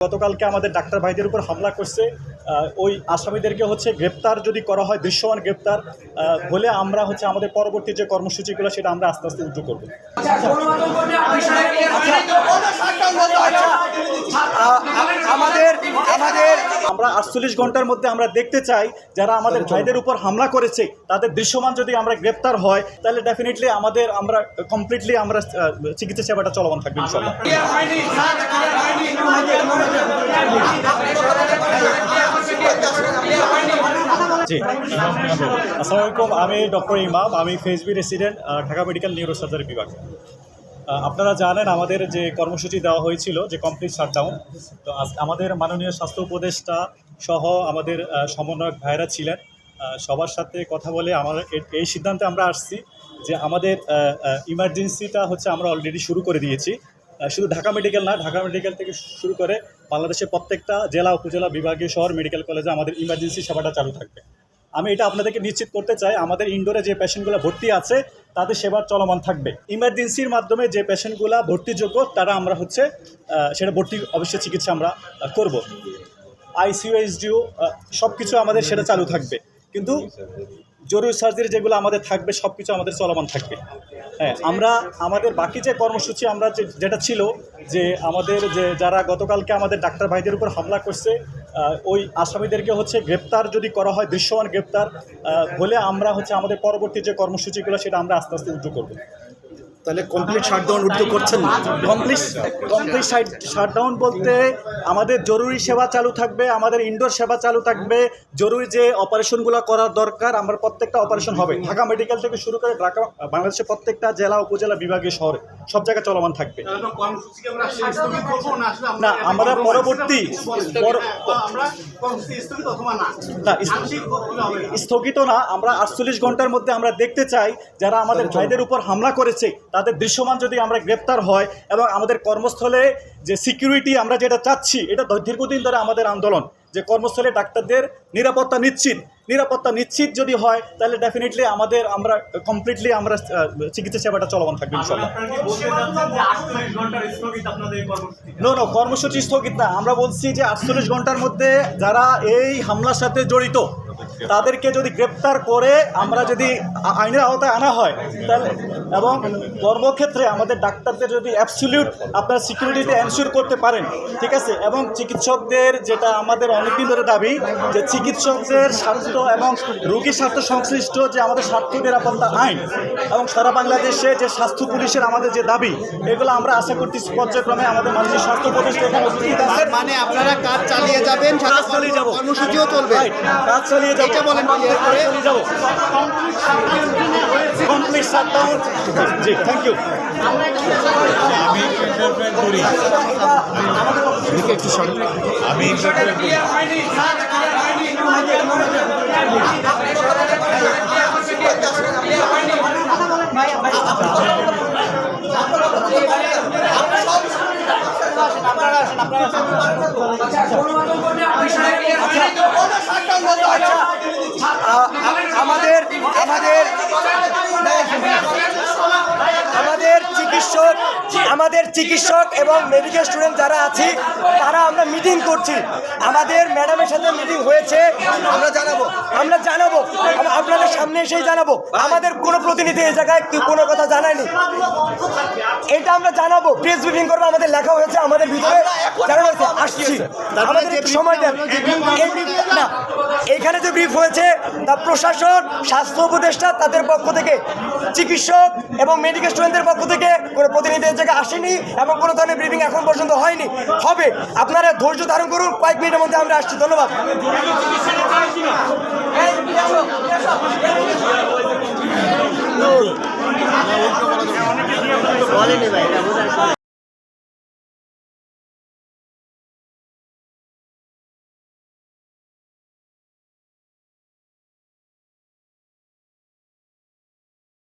গতকালকে আমাদের ডাক্তার ভাইদের উপর হামলা করছে। ওই আসামিদেরকে হচ্ছে গ্রেপ্তার যদি করা হয়, দৃশ্যমান গ্রেপ্তার হলে আমরা হচ্ছে আমাদের পরবর্তী যে কর্মসূচিগুলো, সেটা আমরা আস্তে আস্তে উদ্যোগ করব। আমাদের আমাদের আমরা আটচল্লিশ ঘণ্টার মধ্যে আমরা দেখতে চাই, যারা আমাদের ভাইদের উপর হামলা করেছে, তাদের দৃশ্যমান যদি আমরা গ্রেপ্তার হয়, তাহলে ডেফিনেটলি আমাদের, আমরা কমপ্লিটলি আমরা চিকিৎসা সেবাটা চলমান থাকবে ইনশাল্লাহ জি। আমি ডক্টর ইমাম, আমি ফেসবি resident Dhaka medical neuro surgery বিভাগ আপনারা জানেন আমাদের যে কর্মসূচি দেওয়া হয়েছিল যে কমপ্লিট শাটডাউন, তো আমাদের মাননীয় স্বাস্থ্য উপদেষ্টা সহ আমাদের সমন্বয়ক ভাইরা ছিলেন। সবার সাথে কথা বলে আমাদের এই সিদ্ধান্তে আমরা আসছি যে আমাদের ইমার্জেন্সিটা হচ্ছে আমরা অলরেডি শুরু করে দিয়েছি। শুধু ঢাকা মেডিকেল না, ঢাকা মেডিকেল থেকে শুরু করে বাংলাদেশের প্রত্যেকটা জেলা, উপজেলা, বিভাগীয় শহর মেডিকেল কলেজে আমাদের ইমার্জেন্সি সেবাটা চালু থাকবে। আমি এটা আপনাদেরকে নিশ্চিত করতে চাই, আমাদের ইনডোরে যে পেশেন্টগুলো ভর্তি আছে, তাদের সেবা চলমান থাকবে। ইমার্জেন্সির মাধ্যমে যে পেশেন্টগুলো ভর্তিযোগ্য, তারা আমরা হচ্ছে সেটা ভর্তি অবশ্যই চিকিৎসা আমরা করব। আইসিইউ এইচডিও সব কিছু আমাদের সেটা চালু থাকবে। কিন্তু জরুরি সার্জারি যেগুলো আমাদের থাকবে সব কিছু আমাদের চলমান থাকবে। হ্যাঁ আমরা আমাদের বাকি যে কর্মসূচি আমরা যেটা ছিল যে আমাদের যে যারা গতকালকে আমাদের ডাক্তার ভাইদের উপর হামলা করছে ওই আসামিদেরকে হচ্ছে গ্রেপ্তার যদি করা হয় দৃশ্যমান গ্রেপ্তার হলে আমরা হচ্ছে আমাদের পরবর্তী যে কর্মসূচিগুলো সেটা আমরা আস্তে আস্তে উদ্যোগ করব। তাহলে কমপ্লিট শাটডাউন উদ্যোগ করছেন না? কমপ্লিট কমপ্লিট শাটডাউন বলতে আমাদের জরুরি সেবা চালু থাকবে আমাদের ইনডোর সেবা চালু থাকবে। জরুরি যে অপারেশনগুলো করার দরকার আমরা প্রত্যেকটা অপারেশন হবে। ঢাকা মেডিকেল থেকে শুরু করে ঢাকা বাংলাদেশের প্রত্যেকটা জেলা উপজেলা বিভাগীয় শহরে সব জায়গায় চলমান থাকবে। না? আমরা পরবর্তী না স্থগিত না। আমরা আটচল্লিশ ঘণ্টার মধ্যে আমরা দেখতে চাই যারা আমাদের ভাইদের উপর হামলা করেছে তাদের দৃশ্যমান যদি আমরা গ্রেপ্তার হয় এবং আমাদের কর্মস্থলে যে সিকিউরিটি আমরা যেটা চাচ্ছি এটা দীর্ঘদিন ধরে আমাদের আন্দোলন যে কর্মস্থলে ডাক্তারদের নিরাপত্তা নিশ্চিত। নিরাপত্তা নিশ্চিত যদি হয় তাহলে ডেফিনেটলি আমাদের আমরা কমপ্লিটলি আমরা চিকিৎসা সেবাটা চলমান থাকবে নো নো কর্মসূচি স্থগিত না। আমরা বলছি যে আটচল্লিশ ঘণ্টার মধ্যে যারা এই হামলার সাথে জড়িত তাদেরকে যদি গ্রেপ্তার করে আমরা যদি আইনের আওতায় আনা হয় তাহলে এবং কর্মক্ষেত্রে আমাদের ডাক্তারদের যদি অ্যাবসলিউট আপনার সিকিউরিটিতে এনশিওর করতে পারেন ঠিক আছে? এবং চিকিৎসকদের যেটা আমাদের অনেকদিন ধরে দাবি যে চিকিৎসকদের স্বার্থ এবং রোগীর স্বার্থ সংশ্লিষ্ট যে আমাদের স্বার্থ নিরাপত্তা আইন এবং সারা বাংলাদেশে যে স্বাস্থ্য পুলিশের আমাদের যে দাবি এগুলো আমরা আশা করতেছি পর্যায়ক্রমে আমাদের মাননীয় স্বাস্থ্য প্রতিষ্ঠা মানে আপনারা কাজ চালিয়ে যাবেন কাজ চালিয়ে যাব। কর্মসূচিও চলবে। কাজ চালিয়ে যাব এটা বলেন। যাব complete shutdown ji thank you আমি ইন্টারপ্রেট করি আমি ইন্টারপ্রেট করি আমাদের আমাদের আমাদের চিকিৎসক এবং মেডিকেল স্টুডেন্ট যারা আছি, তারা আমরা মিটিং করছি। আমাদের ম্যাডামের সাথে মিটিং হয়েছে, আমরা জানাব। আমরা জানাব। আপনাদের সামনে এসেই জানাব। আমাদের কোনো প্রতিনিধি এই জায়গায় কোনো কথা জানায়নি। এটা আমরা জানাব। প্রেস ব্রিফিং করব, আমাদের লেখা হয়েছে আমাদের ভিতরে। আসছি। আমাদের একটু সময় দেন। না, এখানে যে ব্রিফ হয়েছে, তা প্রশাসন, স্বাস্থ্য উপদেষ্টা তাদের পক্ষ থেকে চিকিৎসক এবং মেডিকেল স্টুডেন্টদের পক্ষ থেকে কোনো প্রতিনিধি জায়গায় আসেনি এবং কোনো ধরনের ব্রিফিং এখন পর্যন্ত হয়নি। হবে, আপনারা ধৈর্য ধারণ করুন, কয়েক মিনিটের মধ্যে আমরা আসছি। ধন্যবাদ। বলেনি ভাই